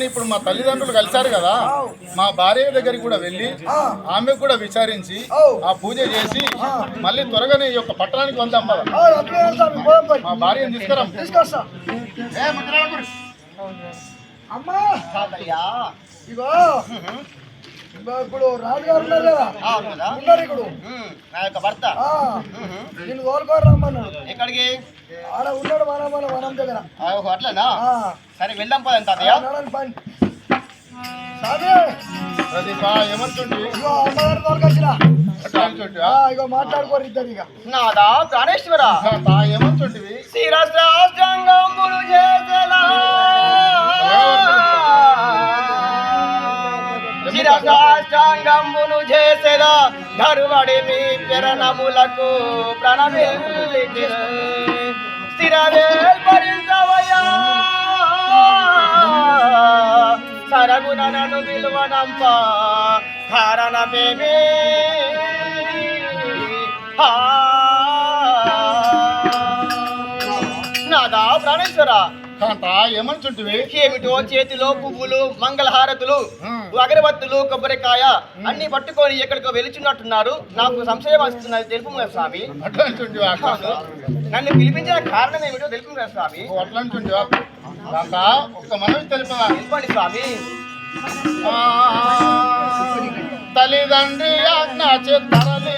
ఇప్పుడు మా తల్లిదండ్రులు కలిశారు కదా మా భార్య దగ్గరికి కూడా వెళ్ళి ఆమె కూడా విచారించి ఆ పూజ చేసి మళ్ళీ త్వరగానే ఈ యొక్క పట్టణానికి వెళ్దాం. మా భార్యను తీసుకురాం తీసుకొస్తా. అమ్మా. ఇగో. ఇప్పుడు రాజుగారు ఉన్నారు కదా? అవును కదా ఉన్నారు ఇప్పుడు ఉమ్, నా యొక్క భర్త. నేను కోరుకోరు రమ్మన్నాడు. ఎక్కడికి? ఆడ ఉన్నాడు మన మన వనం దగ్గర. ఆ, ఓహో, అట్లనా? ఆ, సరే వెళ్దాం పోదాం తాతయ్య. పని. మాట్లాడుకోరు ఇద్దరు ఇక. నాదా ప్రాణేశ్వర? ఏమంటుంటివి శిరసాష్టంగములు చేసెలా. చిరకాష్టాంగమును చేసేదా? ధరువడి మీ పిరణములకు ప్రణమిల్లి స్థిరవేల్పరించవయ్యా సరగుణ నన్ను విలువనంప కారణమేమి. నాదా ప్రాణేశ్వర. ఏమంటుంటివి ఏమిటో చేతిలో పువ్వులు మంగళహారతులు అగరబత్తులు కొబ్బరికాయ అన్ని పట్టుకొని ఎక్కడికో వెలుచున్నట్టున్నారు నాకు సంశయం వస్తున్నది తెలుపు స్వామి. నన్ను పిలిపించిన కారణం ఏమిటో తెలుపు స్వామి. ఒక్క తెలుపదా తెలుపండి స్వామి. తల్లిదండ్రి ఆజ్ఞ తరలి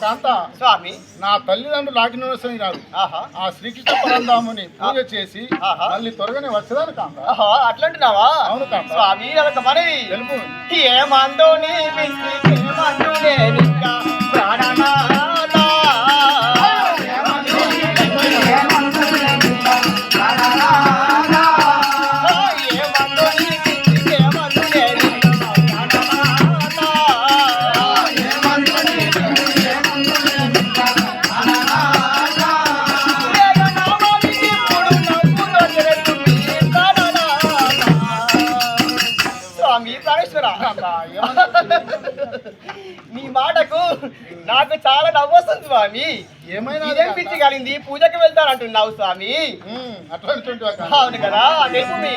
కాంత స్వామి నా తల్లిదండ్రులు ఆజ్ఞానుసరి కాదు. ఆహా. ఆ శ్రీకృష్ణ పరంధాముని పూజ చేసి ఆహా. మళ్ళీ త్వరగానే వచ్చేదాను కాంత. ఆహా అట్లాంటున్నావా? అవును కాంత. స్వామి అదొక మనవి. తెలుపు. ఏమందో నీ పిచ్చికి నాకు చాలా నవ్వొస్తుంది స్వామి. ఏమైనా ఇదేం పిచ్చి కలిగింది పూజకి వెళ్తానంటున్నావు స్వామి? అవును కదా తెలుసు మీ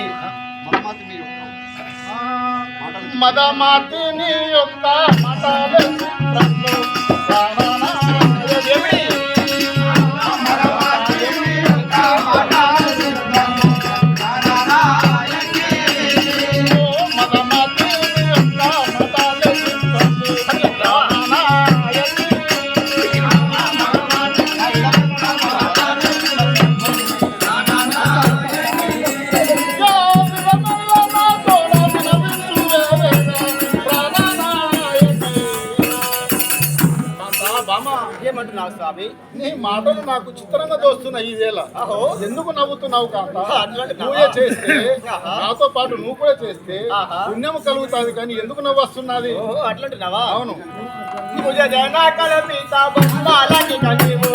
మదమాతిని యొక్క స్వామి? నీ మాటలు నాకు చిత్రంగా తోస్తున్నాయి ఈ వేళ. అహో. ఎందుకు నవ్వుతున్నావు కాంత? అట్లాంటి పూజ చేస్తే. నాతో పాటు నువ్వు కూడా చేస్తే. పుణ్యం కలుగుతాది కానీ ఎందుకు నవ్వు వస్తున్నది ఓహో అట్లాంటున్నావా అవును. పూజ జన కల్పిత బొమ్మలకి కనివు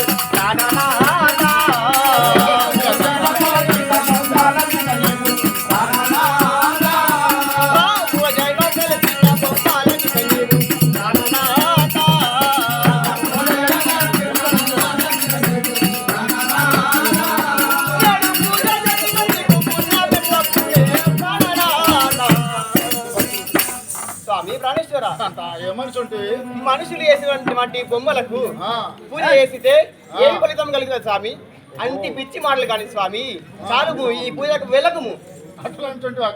స్వామి ప్రాణేశ్వర. ఏమనుచుంటే మనుషులు వేసినటువంటి బొమ్మలకు పూజ చేసితే ఏమి ఫలితం కలుగుతుంది స్వామి? అంటి పిచ్చి మాటలు కానీ స్వామి. చాలుగు ఈ పూజకు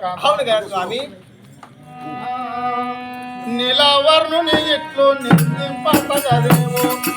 కాంత అవును కదా స్వామి. నిలవర్ణుని ఎట్లు నిందింపగదేమో ప్రాణ